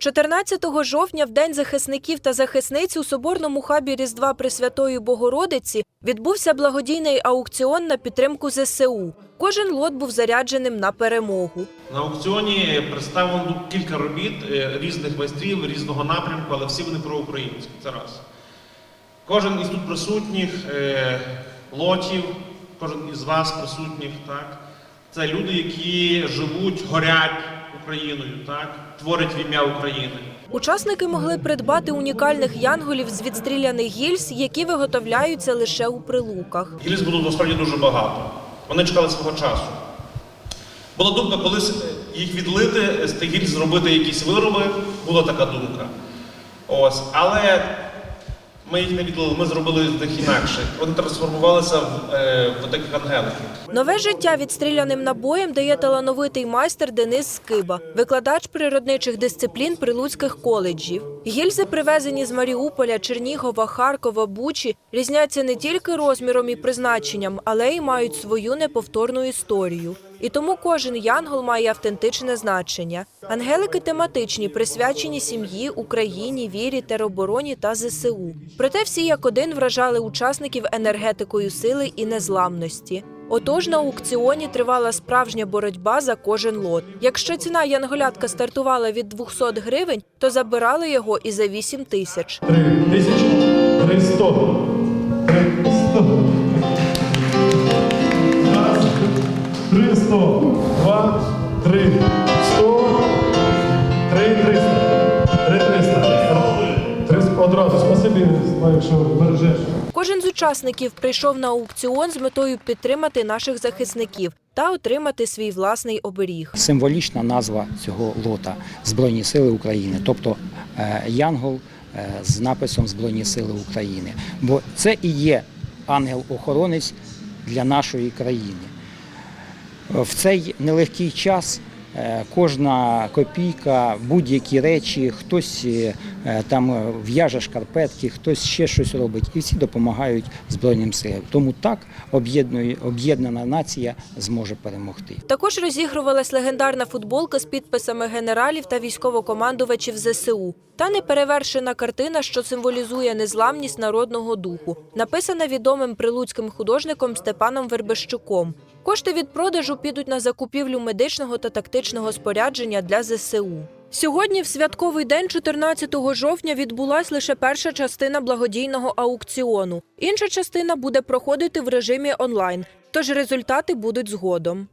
14 жовтня, в День захисників та захисниць у соборному хабі Різдва Пресвятої Богородиці відбувся благодійний аукціон на підтримку ЗСУ. Кожен лот був зарядженим на перемогу. На аукціоні представлено кілька робіт е, різних майстрів, різного напрямку, але всі вони про українську. Це раз. Кожен із тут присутніх е, лотів, кожен із вас присутніх, так, це люди, які живуть, горять Україною, так, творять в ім'я України. Учасники могли придбати унікальних янголів з відстріляних гільз, які виготовляються лише у прилуках. Гільз було насправді дуже багато. Вони чекали свого часу. Була думка колись їх відлити, з тих гільз зробити якісь вироби. Була така думка. Ось. Але ми їх не відлили, ми зробили них інакше. Вони трансформувалися в, е, в таких ангеликів. Нове життя відстріляним набоєм дає талановитий майстер Денис Скиба, викладач природничих дисциплін прилуцьких коледжів. Гільзи, привезені з Маріуполя, Чернігова, Харкова, Бучі, різняться не тільки розміром і призначенням, але й мають свою неповторну історію. І тому кожен янгол має автентичне значення. Ангелики тематичні, присвячені сім'ї, Україні, вірі, теробороні та ЗСУ. Проте всі як один вражали учасників енергетикою сили і незламності. Отож на аукціоні тривала справжня боротьба за кожен лот. Якщо ціна янголятка стартувала від 200 гривень, то забирали його і за 8 тисяч. 300, 300, 300, 300, 2, 3. Одразу. Спасибі, якщо бережеш. Кожен з учасників прийшов на аукціон з метою підтримати наших захисників та отримати свій власний оберіг. Символічна назва цього лота Збройні Сили України, тобто е, Янгол е, з написом Збройні Сили України. Бо це і є ангел-охоронець для нашої країни. В цей нелегкий час кожна копійка, будь-які речі, хтось е, там е, в'яже шкарпетки, хтось ще щось робить, і всі допомагають Збройним силам. Тому так об'єднана нація зможе перемогти. Також розігрувалась легендарна футболка з підписами генералів та військовокомандувачів ЗСУ та неперевершена картина, що символізує незламність народного духу, написана відомим прилуцьким художником Степаном Вербещуком. Кошти від продажу підуть на закупівлю медичного та тактичного спорядження для ЗСУ. Сьогодні, в святковий день, 14 жовтня, відбулась лише перша частина благодійного аукціону. Інша частина буде проходити в режимі онлайн, тож результати будуть згодом.